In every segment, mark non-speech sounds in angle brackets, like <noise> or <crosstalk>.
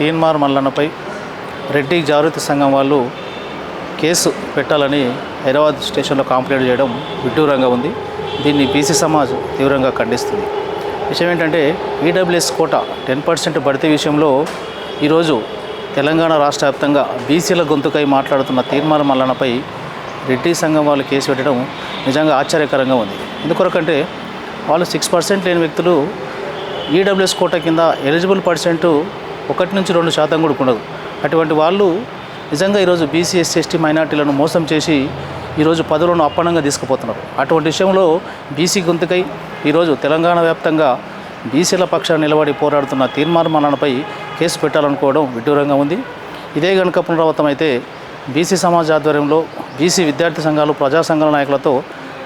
తీన్మార్ మల్లన్నపై రెడ్డి జాగృతి సంఘం వాళ్ళు కేసు పెట్టాలని హైదరాబాద్ స్టేషన్లో కాంప్లైంట్ చేయడం విడ్డూరంగా ఉంది. దీన్ని బీసీ సమాజ్ తీవ్రంగా ఖండిస్తుంది. విషయం ఏంటంటే ఈడబ్ల్యూఎస్ కోట టెన్ పర్సెంట్ భర్తీ విషయంలో ఈరోజు తెలంగాణ రాష్ట్ర వ్యాప్తంగా బీసీల గొంతుకై మాట్లాడుతున్న తీర్మాన మల్లన్నపై రెడ్డి సంఘం వాళ్ళు కేసు పెట్టడం నిజంగా ఆశ్చర్యకరంగా ఉంది. ఎందుకొరకంటే వాళ్ళు సిక్స్ పర్సెంట్ లేని వ్యక్తులు ఈడబ్ల్యూఎస్ కోట కింద ఎలిజిబుల్ పర్సెంట్ ఒకటి నుంచి రెండు శాతం కూడా ఉండదు. అటువంటి వాళ్ళు నిజంగా ఈరోజు బీసీ ఎస్సీ ఎస్టీ మైనార్టీలను మోసం చేసి ఈరోజు పదవులను అప్పనంగా తీసుకుపోతున్నారు. అటువంటి విషయంలో బీసీ గొంతుకై ఈరోజు తెలంగాణ వ్యాప్తంగా బీసీల పక్షాన్ని నిలబడి పోరాడుతున్న తీర్మానమాలపై కేసు పెట్టాలనుకోవడం విడ్డూరంగా ఉంది. ఇదే గనుక పునరావృతమైతే బీసీ సమాజ ఆధ్వర్యంలో బీసీ విద్యార్థి సంఘాలు ప్రజా సంఘాల నాయకులతో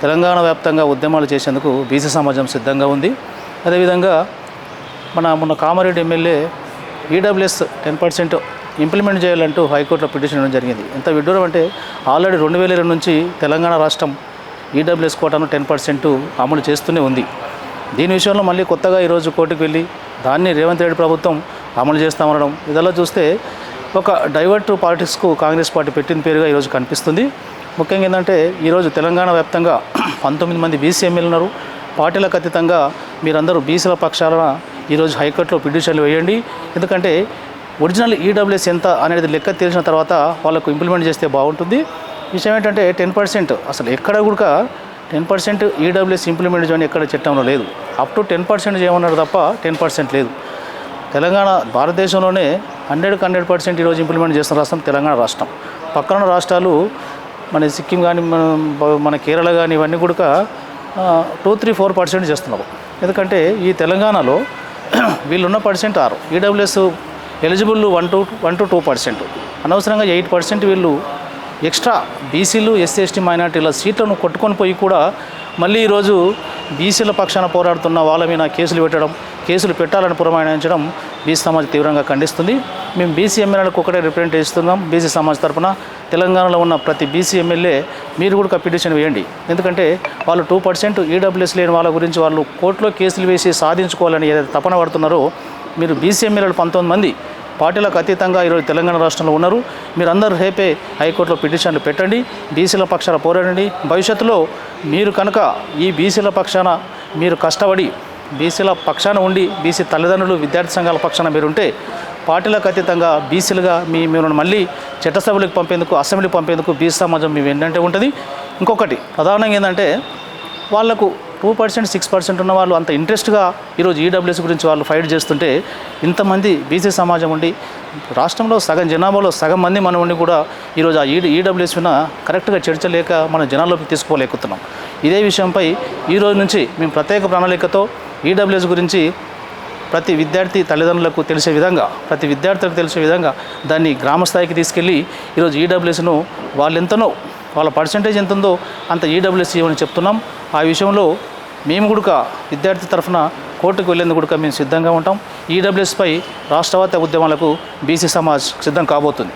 తెలంగాణ వ్యాప్తంగా ఉద్యమాలు చేసేందుకు బీసీ సమాజం సిద్ధంగా ఉంది. అదేవిధంగా మన మొన్న Kamareddy MLA EWS ten percent implement చేయాలంటూ హైకోర్టులో పిటిషన్ ఇవ్వడం జరిగింది. ఎంత విడ్డూరం అంటే ఆల్రెడీ రెండు వేల ఇరవై నుంచి తెలంగాణ రాష్ట్రం ఈడబ్ల్యూఎస్ కోటాను టెన్ పర్సెంట్ అమలు చేస్తూనే ఉంది. దీని విషయంలో మళ్ళీ కొత్తగా ఈరోజు కోర్టుకు వెళ్ళి దాన్ని రేవంత్ రెడ్డి ప్రభుత్వం అమలు చేస్తామనడం ఇదలా చూస్తే ఒక డైవర్ట్ పాలిటిక్స్కు కాంగ్రెస్ పార్టీ పెట్టిన పేరుగా ఈరోజు కనిపిస్తుంది. ముఖ్యంగా ఏంటంటే ఈరోజు తెలంగాణ వ్యాప్తంగా పంతొమ్మిది మంది బీసీ ఎమ్మెల్యే ఉన్నారు. పార్టీలకు అతీతంగా మీరందరూ బీసీల పక్షాన ఈరోజు హైకోర్టులో పిటిషన్లు వేయండి. ఎందుకంటే ఒరిజినల్ ఈడబ్ల్యూఎస్ ఎంత అనేది లెక్క తెలిసిన తర్వాత వాళ్ళకు ఇంప్లిమెంట్ చేస్తే బాగుంటుంది. విషయం ఏంటంటే టెన్ పర్సెంట్ అసలు ఎక్కడ కూడా టెన్ పర్సెంట్ ఈడబ్ల్యూఎస్ ఇంప్లిమెంట్ చేయని ఎక్కడ చట్టంలో లేదు. అప్ టు టెన్ పర్సెంట్ చేయమన్నారు తప్ప టెన్ పర్సెంట్ లేదు. తెలంగాణ భారతదేశంలోనే హండ్రెడ్కి హండ్రెడ్ పర్సెంట్ ఈరోజు ఇంప్లిమెంట్ చేస్తున్న రాష్ట్రం తెలంగాణ రాష్ట్రం. పక్కన రాష్ట్రాలు మన సిక్కిం కానీ మన మన కేరళ కానీ ఇవన్నీ కూడా టూ త్రీ ఫోర్ పర్సెంట్ చేస్తున్నారు ఎందుకంటే ఈ తెలంగాణలో <clears throat> వీళ్ళున్న పర్సెంట్ ఆరు. EWS eligible one to one to two percent. అనవసరంగా ఎయిట్ పర్సెంట్ వీళ్ళు ఎక్స్ట్రా బీసీలు ఎస్సీ ఎస్టీ మైనార్టీల సీట్లను కొట్టుకొని పోయి కూడా మళ్ళీ ఈరోజు బీసీల పక్షాన పోరాడుతున్న వాళ్ళ మీద కేసులు పెట్టడం కేసులు పెట్టాలని పురమాయించడం బీసీ సమాజ్ తీవ్రంగా ఖండిస్తుంది. మేము బీసీ ఎమ్మెల్యేలకు ఒకటే రిప్రజెంట్ ఇస్తున్నాం బీసీ సమాజ్ తరఫున తెలంగాణలో ఉన్న ప్రతి బీసీ ఎమ్మెల్యే మీరు కూడా పిటిషన్ వేయండి. ఎందుకంటే వాళ్ళు టూ పర్సెంట్ ఈడబ్ల్యూఎస్ లేని వాళ్ళ గురించి వాళ్ళు కోర్టులో కేసులు వేసి సాధించుకోవాలని ఏదైతే తపన పడుతున్నారో మీరు బీసీ ఎమ్మెల్యేలు పంతొమ్మిది మంది పార్టీలకు అతీతంగా ఈరోజు తెలంగాణ రాష్ట్రంలో ఉన్నారు. మీరందరూ రేపే హైకోర్టులో పిటిషన్లు పెట్టండి. బీసీల పక్షాన పోరాడండి. భవిష్యత్తులో మీరు కనుక ఈ బీసీల పక్షాన మీరు కష్టపడి బీసీల పక్షాన ఉండి బీసీ తల్లిదండ్రులు విద్యార్థి సంఘాల పక్షాన మీరు ఉంటే పార్టీలకు అతీతంగా బీసీలుగా మీ మిమ్మల్ని మళ్ళీ చట్టసభలకు పంపేందుకు అసెంబ్లీకి పంపేందుకు బీసీ సమాజం మేము ఏంటంటే ఉంటుంది. ఇంకొకటి ప్రధానంగా ఏంటంటే వాళ్ళకు టూ పర్సెంట్ సిక్స్ పర్సెంట్ ఉన్న వాళ్ళు అంత ఇంట్రెస్ట్గా ఈరోజు ఈడబ్ల్యూఎస్ గురించి వాళ్ళు ఫైట్ చేస్తుంటే ఇంతమంది బీసీ సమాజం ఉండి రాష్ట్రంలో సగం జనాభాలో సగం మంది మనం ఉండి కూడా ఈరోజు ఆ ఈ ఈడబ్ల్యూఎస్ విన కరెక్ట్గా చర్చ లేక మన జనాల్లోకి తీసుకోలేకుతున్నాం ఇదే విషయంపై ఈ రోజు నుంచి మేము ప్రత్యేక ప్రణాళికతో ఈడబ్ల్యూఎస్ గురించి ప్రతి విద్యార్థి తల్లిదండ్రులకు తెలిసే విధంగా ప్రతి విద్యార్థులకు తెలిసే విధంగా దాన్ని గ్రామస్థాయికి తీసుకెళ్ళి ఈరోజు ఈడబ్ల్యూఎస్ను వాళ్ళు ఎంతనో వాళ్ళ పర్సంటేజ్ ఎంత ఉందో అంత ఈడబ్ల్యూఎస్ ఇవ్వని చెప్తున్నాం. ఆ విషయంలో మేము కూడా విద్యార్థి తరఫున కోర్టుకు వెళ్ళేందుకు కూడా మేము సిద్ధంగా ఉంటాం. ఈడబ్ల్యూఎస్పై రాష్ట్రవాద ఉద్యమాలకు బీసీ సమాజ్ సిద్ధం కాబోతుంది.